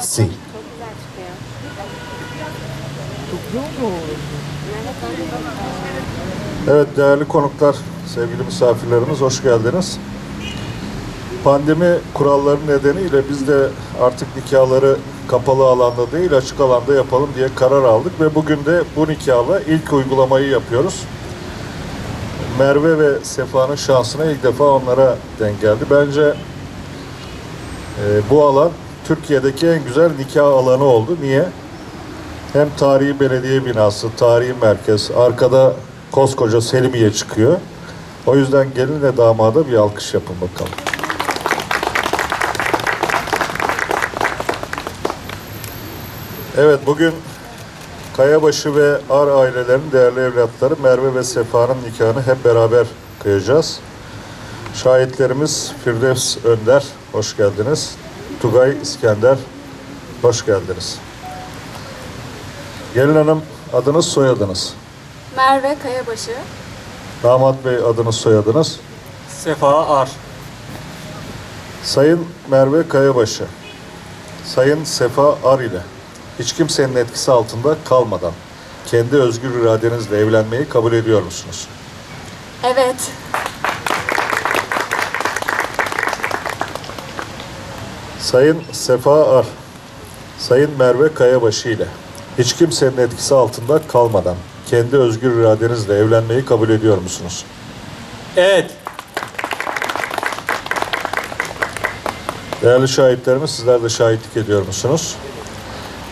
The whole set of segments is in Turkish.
Si. Evet değerli konuklar, sevgili misafirlerimiz hoş geldiniz. Pandemi kuralları nedeniyle biz de artık nikahları kapalı alanda değil açık alanda yapalım diye karar aldık ve bugün de bu nikahla ilk uygulamayı yapıyoruz. Merve ve Sefa'nın şansına ilk defa onlara denk geldi. Bence bu alan Türkiye'deki en güzel nikah alanı oldu. Niye? Hem tarihi belediye binası, tarihi merkez, arkada koskoca Selimiye çıkıyor. O yüzden gelinle damada bir alkış yapın bakalım. Evet bugün Kayabaşı ve Ar ailelerinin değerli evlatları Merve ve Sefa'nın nikahını hep beraber kıyacağız. Şahitlerimiz Firdevs Önder, hoş geldiniz. Tugay İskender, hoş geldiniz. Gelin Hanım adınız soyadınız. Merve Kayabaşı. Damat Bey adınız soyadınız. Sefa Ar. Sayın Merve Kayabaşı, Sayın Sefa Ar ile hiç kimsenin etkisi altında kalmadan kendi özgür iradenizle evlenmeyi kabul ediyor musunuz? Evet. Sayın Sefa Ar, Sayın Merve Kayabaşı ile hiç kimsenin etkisi altında kalmadan kendi özgür iradenizle evlenmeyi kabul ediyor musunuz? Evet. Değerli şahitlerimiz sizler de şahitlik ediyor musunuz?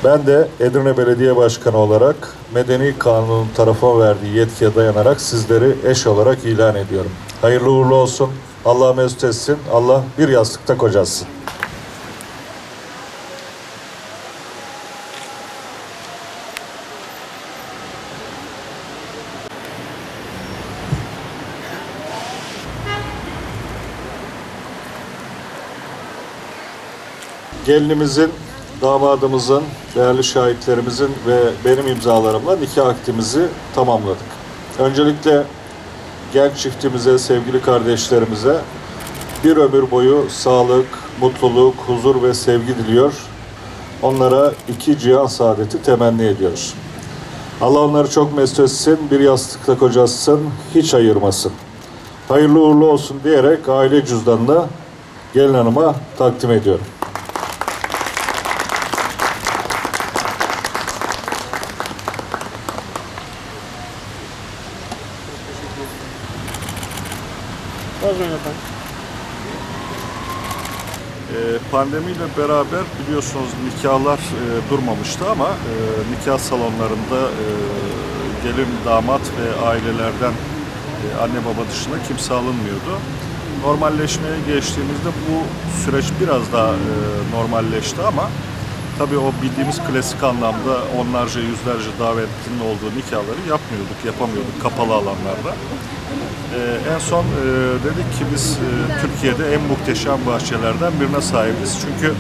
Ben de Edirne Belediye Başkanı olarak Medeni Kanun'un tarafa verdiği yetkiye dayanarak sizleri eş olarak ilan ediyorum. Hayırlı uğurlu olsun. Allah mesut etsin. Allah bir yastıkta kocasın. Gelinimizin, damadımızın, değerli şahitlerimizin ve benim imzalarımla nikah akdimizi tamamladık. Öncelikle genç çiftimize, sevgili kardeşlerimize bir ömür boyu sağlık, mutluluk, huzur ve sevgi diliyor. Onlara iki cihan saadeti temenni ediyoruz. Allah onları çok mesut etsin, bir yastıkta kocasın, hiç ayırmasın. Hayırlı uğurlu olsun diyerek aile cüzdanını gelin hanıma takdim ediyorum. Ee, Pandemiyle beraber biliyorsunuz nikahlar e, durmamıştı ama e, nikah salonlarında e, gelin damat ve ailelerden anne baba dışında kimse alınmıyordu. Normalleşmeye geçtiğimizde bu süreç biraz daha normalleşti ama tabii o bildiğimiz klasik anlamda onlarca yüzlerce davetlinin olduğu nikahları yapmıyorduk, yapamıyorduk kapalı alanlarda. Ee, en son e, dedik ki biz e, Türkiye'de en muhteşem bahçelerden birine sahibiz. Çünkü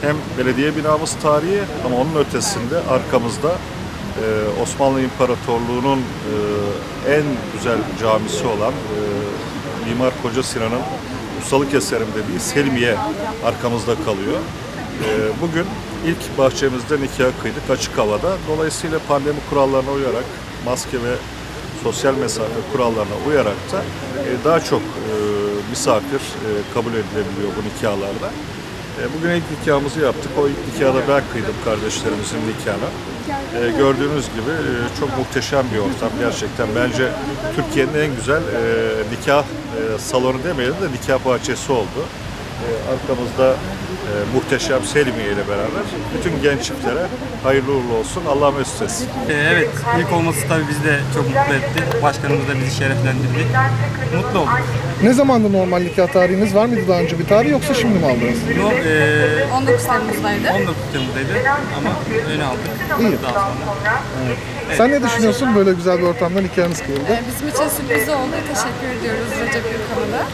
hem belediye binamız tarihi ama onun ötesinde arkamızda e, Osmanlı İmparatorluğu'nun e, en güzel camisi olan e, Mimar Koca Sinan'ın ustalık eserim dediği Selmiye arkamızda kalıyor. E, bugün ilk bahçemizde nikah kıydık açık havada. Dolayısıyla pandemi kurallarına uyarak maske ve sosyal mesafe kurallarına uyarak da e, daha çok e, misafir e, kabul edilebiliyor bu nikahlarda. E, bugün ilk nikahımızı yaptık. O ilk nikahı da ben kıydım kardeşlerimizin nikahını. E, gördüğünüz gibi e, çok muhteşem bir ortam gerçekten. Bence Türkiye'nin en güzel e, nikah e, salonu demeyelim de nikah bahçesi oldu. E, arkamızda e, muhteşem Selimiye ile beraber bütün genç çiftlere hayırlı uğurlu olsun. Allah mesut etsin. Ee, Evet, ilk olması tabii bizi de çok mutlu etti. Başkanımız da bizi şereflendirdi. Mutlu olduk. Ne zamandı normal nikah tarihiniz? Var mıydı daha önce bir tarih yoksa şimdi mi aldınız? No, e, 19 Temmuz'daydı. 19 Temmuz'daydı ama öne aldık. İyi. Daha sonra. Sen ne düşünüyorsun böyle güzel bir ortamda nikahınız kıyıldı? Ee, Bizim için sürpriz oldu. Teşekkür ediyoruz Recep Gürkan'a da.